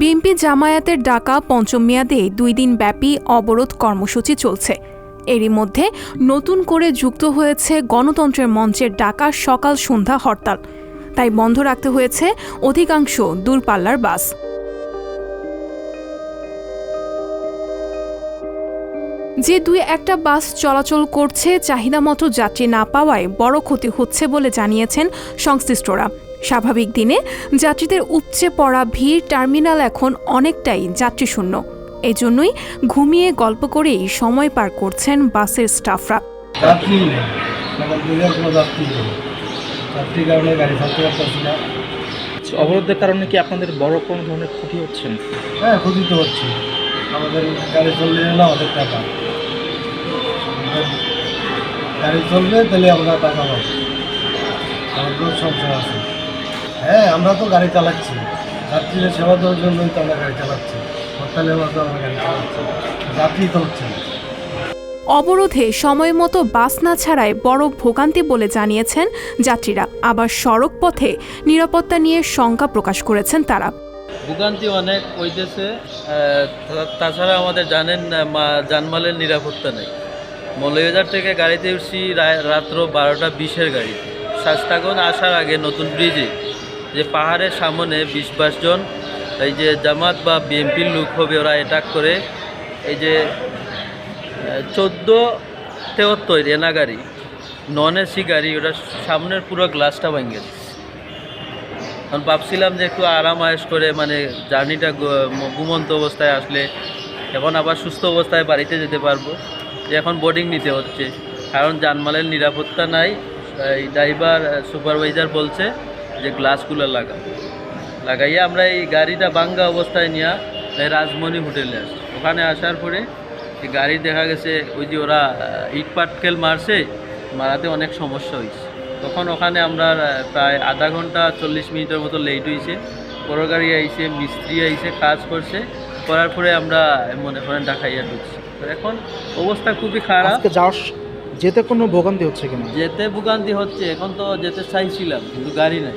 BNP জামায়াতের ডাকা পঞ্চম মেয়াদে দুই দিন ব্যাপী অবরোধ কর্মসূচি চলছে। এরই মধ্যে নতুন করে যুক্ত হয়েছে গণতন্ত্রের মঞ্চের ডাকা সকাল সন্ধ্যা হরতাল। তাই বন্ধ রাখতে হয়েছে অধিকাংশ দূরপাল্লার বাস। যে দুই একটা বাস চলাচল করছে চাহিদা মতো যাত্রী না পাওয়ায় বড় ক্ষতি হচ্ছে বলে জানিয়েছেন সংশ্লিষ্টরা। স্বাভাবিক দিনে যাত্রীদের উপচে পড়া ভিড় টার্মিনাল এখন অনেকটাই যাত্রীশূন্য। এজন্যই ঘুমিয়ে গল্প করেই সময় পার করছেন বাসের স্টাফরা। যাত্রী নেই সকাল থেকে কোনো যাত্রী নেই। যাত্রীর কারণে গাড়ি চালাতে পারতেছি না। অবরোধের কারণে কি আপনাদের বড় কোনো ধরনের ক্ষতি হচ্ছে? হ্যাঁ ক্ষতি তো হচ্ছে। আমাদের গাড়ি চললে না আমাদের টাকা। গাড়ি চলবে তাহলে আমরা টাকা পাবো। আমাদের সংসার আছে। হ্যাঁ আমরা তো গাড়ি চালাচ্ছি। যাত্রীদের সেবা দেওয়ার জন্যই তো আমরা গাড়ি চালাচ্ছি। হরতালের মতো আমরা গাড়ি চালাচ্ছি। যাত্রী তো হচ্ছে না। অবরোধে সময় মতো বাস না ছাড়ায় বড় ভোগান্তি বলে জানিয়েছেন যাত্রীরা। আবার সড়ক পথে নিরাপত্তা নিয়ে শঙ্কা প্রকাশ করেছেন তারা। ভোগান্তি অনেক হইতেছে তাছাড়া আমাদের জানেন জানমালের নিরাপত্তা নেই। মৌলভীবাজার থেকে গাড়িতে উঠছি রাত্র বারোটা বিশের গাড়ি শাস্তাগন আসার আগে নতুন ব্রিজে। যে পাহাড়ের সামনে বিশ জন, এই যে জামাত বা বিএনপির লোক হবে ওরা অ্যাটাক করে। এই যে চোদ্দ তেহত্তর এনা গাড়ি নন এসি গাড়ি, ওটা সামনের পুরো গ্লাসটা ভেঙে কারণ ভাবছিলাম যে একটু আরাম আয়েস করে মানে জার্নিটা ঘুমন্ত অবস্থায় আসলে, এখন আবার সুস্থ অবস্থায় বাড়িতে যেতে পারব। যে এখন বোর্ডিং নিতে হচ্ছে, কারণ জানমালের নিরাপত্তা নাই। এই ড্রাইভার সুপারভাইজার বলছে যে গ্লাসগুলো লাগা লাগাইয়া আমরা এই গাড়িটা বাঙ্গা অবস্থায় নিয়ে তাই রাজমণি হোটেলে আসি ওখানে আসার পরে গাড়ি দেখা গেছে ওই যে ওরা ইট পাটকেল মারছে মারাতে অনেক সমস্যা হয়েছে তখন ওখানে আমরা প্রায় আধা ঘণ্টা চল্লিশ মিনিটের মতো লেট হয়েছে বড় গাড়ি আইছে মিস্ত্রি আইছে কাজ করছে। করার পরে আমরা মনে করেন ঢাকাইয়া ঢুকছি। তো এখন অবস্থা খুবই খারাপ। যেতে কোনো ভোগান্তি হচ্ছে কিনা? যেতে ভোগান্তি হচ্ছে এখন তো যেতে চাইছিলাম কিন্তু গাড়ি নাই।